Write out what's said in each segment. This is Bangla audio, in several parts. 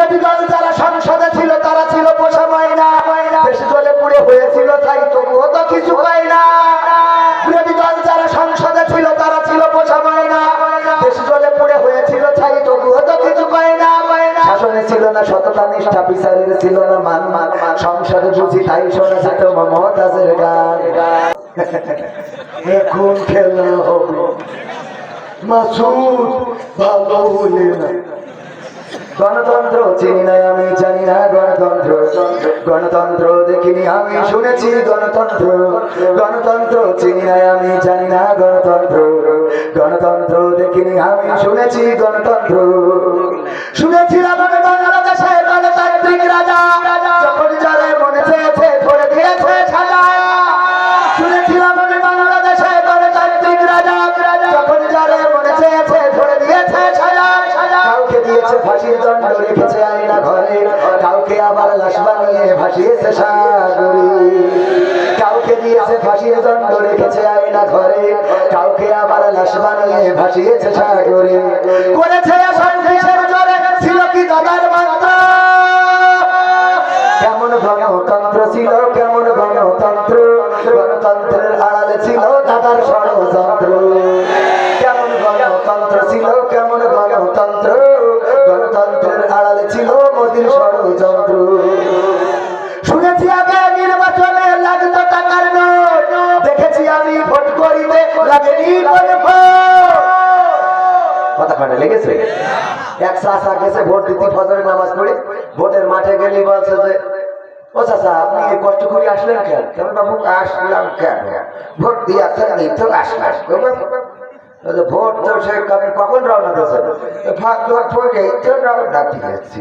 বিরোধী দল যারা সংসদে ছিল, তারা ছিল পোষা ময়না। দেশ জলে পুড়ে হয়েছিল, তাই তবুও তো কিছু পাই না। বিরোধী দল যারা সংসদে ছিল, তারা ছিল পোষা ময়না। দেশ জলে পুড়ে হয়েছিল, তাই তবুও তো কিছু পাই না। শাসনে ছিল না সততা ছিল না মান। মান তাই গান। এখন খেলা হবে। মাসুদ ভালো হলে না গণতন্ত্র চিনি না আমি, জানি না গণতন্ত্র গণতন্ত্র দেখিনি আমি, শুনেছি গণতন্ত্র। গণতন্ত্র চিনি না আমি, জানি না গণতন্ত্র। গণতন্ত্র দেখিনি আমি, শুনেছি গণতন্ত্র। শুনেছিলাম ঘরে, কাউকে আবার লাশ বানিয়ে ভাসিয়েছে সাগরে। কাউকে দিয়েছে ফাঁসির দণ্ড রেখেছে আইনা ঘরে, কাউকে আবার লাশ বানিয়ে ভাসিয়েছে সাগরে। করেছে কেমন গণতন্ত্র ছিল, কেমন গণতন্ত্র? গণতন্ত্রের আড়ালে ছিল দাদার ষড়যন্ত্র। কেমন গণতন্ত্র ছিল, কেমন গণতন্ত্র? গণতন্ত্রের আড়ালে ছিল মোদির ষড়যন্ত্র শুনেছি আগে নির্বাচনে লাগতো টাকার নোট। দেখেছি আমি ভোট করিতে লাগেনি ভোট। নামাজ পড়ে। ভোটের মাঠে ও আপনি কষ্ট করে ভোট দিয়ে ভোট সে কখন রওনা দিয়েছি।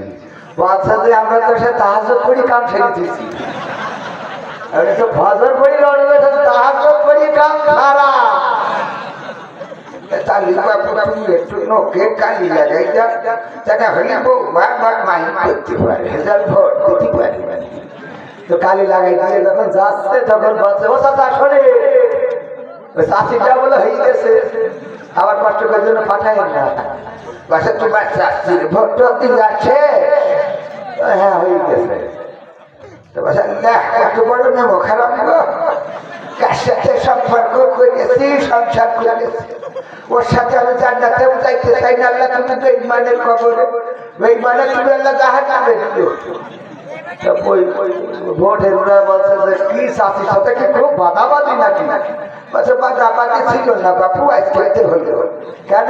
আমরা তো কালি লাগাই দিয়ে যখন যাচ্ছে, তখন বলছে, ও শোনে। চাষিটা বলে হয়ে গেছে আবার কষ্ট করার জন্য পাঠাই না। বাসা তোমার চাষির ভোট যাচ্ছে হ্যাঁ হয়ে গেছে। তো বাসা বড় নেব, খারাপ গো কার সাথে সম্পর্ক করেছি, সংসার করেছি। ওর সাথে আমি জান্নাতেও যাইতে চাই না, আল্লাহ তুমি তো ইমানের কবরে। ওই মানে তুমি আল্লাহ জাহান নামে কি চাষির সাথে কি খুব বাদাবাদি নাকি? বলছে বাদাবাদি ছিল না বাপু, আজকে হইল কেন?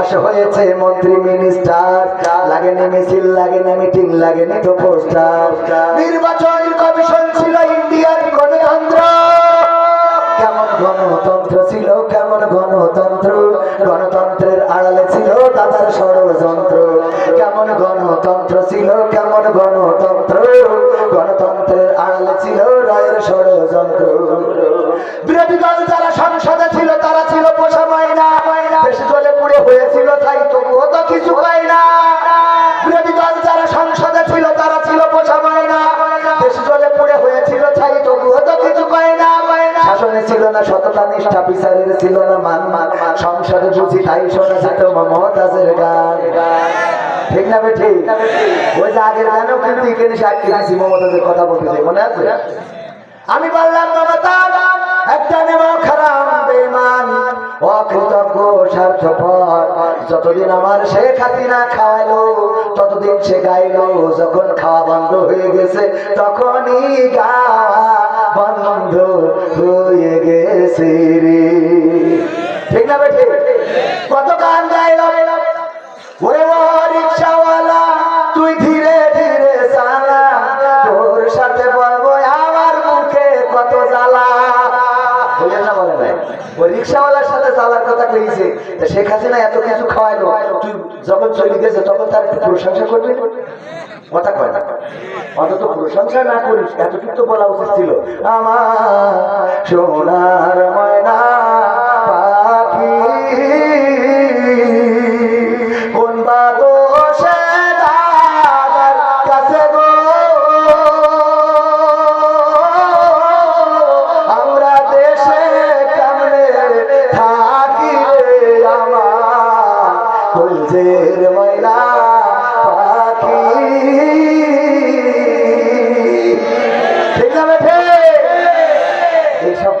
আগে হয়েছে মন্ত্রী মিনিস্টার লাগেনি, মিছিল লাগেনি মিটিং লাগেনি, তো পোস্টার নির্বাচন কমিশন ছিল ইন্ডিয়ার গণতন্ত্র। গণতন্ত্র ছিল, কেমন গণতন্ত্র? গণতন্ত্রের আড়ালে ছিল দাদার ষড়যন্ত্র। কেমন গণতন্ত্র ছিল, কেমন গণতন্ত্র? গণতন্ত্রের আড়ালে ছিল রায়ের ষড়যন্ত্র। বিরোধী দল যারা সংসদে ছিল, তারা ছিল পোষা মাইনা। দেশ জলে পুড়ে হয়েছিল ছিল না, সততা নিষ্ঠা বিচারের ছিল না, মান মান সংসদে বুঝি তাই শোনা যেত মমতাজের গান। ঠিক না বে ঠিক ওই যে আগের গানও কিন্তু এখানে সাক্ষী দিয়েছি, মমতাজের কথা বলতেছে মনে আছে? আমি বললাম, মমতা, একটা নেব খারাপ বেমান অকৃতজ্ঞ, স্বার্থপর। যতদিন আমার শেখ হাসিনা খাওয়ালো, ততদিন সে গাইলো, যখন খাওয়া বন্ধ হয়ে গেছে, তখনই গাওয়া বন্ধ হয়ে গেছে রে। ঠিক না বেঠে? কত গান গাইল ওরে ও রিক্সাওয়ালা তুই ধীরে ধীরে চালা। তোর সাথে বলব, আমার মুখে কত জ্বালা। বলে নাই। রিক্সাওয়ালার সাথে জ্বালার কথা তা শেখ হাসিনা এত কিছু খাওয়াইলো। তুই যখন চলে গেছে, তখন তার একটু প্রশংসা করবি? কথা কয় না। অন্তত প্রশংসা না করিস, এতটুকু তো বলা উচিত ছিল। আমার সোনার ময়না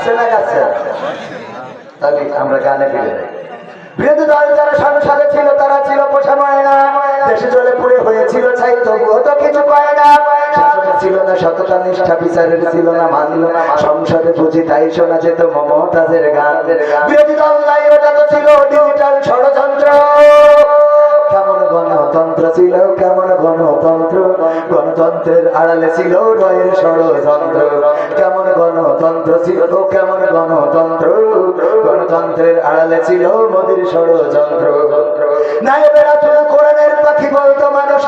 গাছে না গাছে তাহলে আমরা গানে ফিরে যাই। বিরোধী দল যারা ছিল, তারা ছিল পোষা ময়না দেশে জলে পুড়ে হয়েছিল ছাই, তবুও তো কিছু না। ছিল না সততা, নিষ্ঠা, বিচারের ছিল না না সংসদে বুঝি তাই শোনা যেত মমতাজের গান। বিরোধী দল নাই, ওটা তো ছিল ডিজিটাল ষড়যন্ত্র। কেমন গণতন্ত্র ছিল, কেমন গণতন্ত্র গণতন্ত্রের আড়ালে ছিল রয়ের ষড়যন্ত্র। কেমন গণতন্ত্র ছিল তো কেমন গণতন্ত্র? গণতন্ত্রের আড়ালে ছিল মোদির ষড়যন্ত্র। মানুষ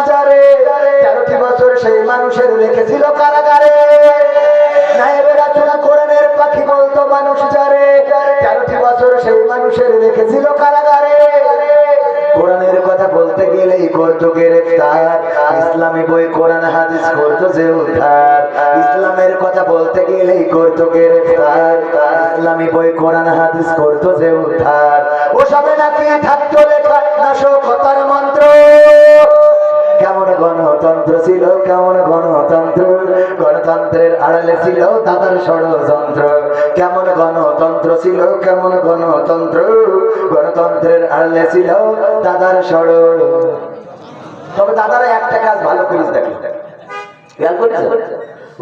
সেই মানুষের রেখেছিল কারাগারে। মানুষ মানুষের কারাগারে। ইসলামী বই, কোরআন হাদিস করতো যে উদ্ধার। ইসলামের কথা বলতে গেলেই করতো গ্রেফতার। ইসলামী বই, কোরআন হাদিস করতো যে উদ্ধার। ওসবে নাকি থাকতো লেখা নাশকতার মন্ত্র। কেমন গণতন্ত্র ছিল, কেমন গণতন্ত্র। গণতন্ত্রের আড়ালে ছিল দাদার ষড়যন্ত্র। কেমন গণতন্ত্র ছিল, কেমন গণতন্ত্র। গণতন্ত্রের আড়ালে ছিল দাদার ষড় তবে দাদারা একটা কাজ ভালো করিস দেখে। খেয়াল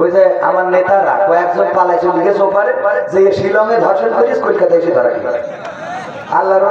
ওই যে আমার নেতারা কয়েকজন পালাইছে চলে গেছে ওপারে যে শিলংয়ে ধর্ষণ করিস, কলকাতায় এসে ধরা আল্লাহর